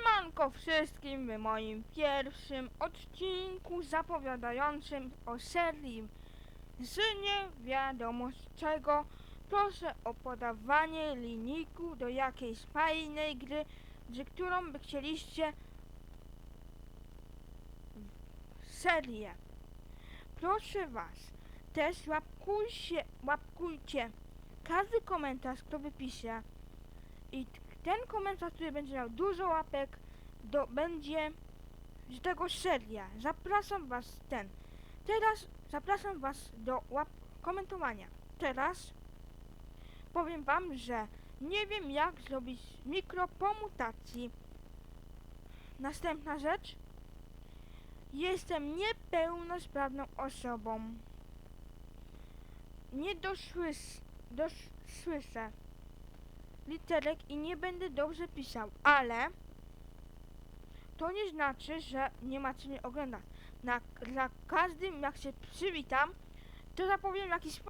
Siemanko wszystkim w moim pierwszym odcinku zapowiadającym o serii z nie wiadomo z czego. Proszę o podawanie linijku do jakiejś fajnej gry, z którą by chcieliście serię. Proszę was, też łapkujcie, łapkujcie każdy komentarz, kto wypisze i ten komentarz, który będzie miał dużo łapek, do, będzie z tego seria. Zapraszam was ten. Teraz zapraszam was do łap komentowania. Teraz powiem wam, że nie wiem jak zrobić mikro po mutacji. Następna rzecz. Jestem niepełnosprawną osobą. Nie dosłys, dos, słyszę literek i nie będę dobrze pisał, ale to nie znaczy, że nie macie mnie oglądać. Na, za każdym jak się przywitam, to zapowiem jakiś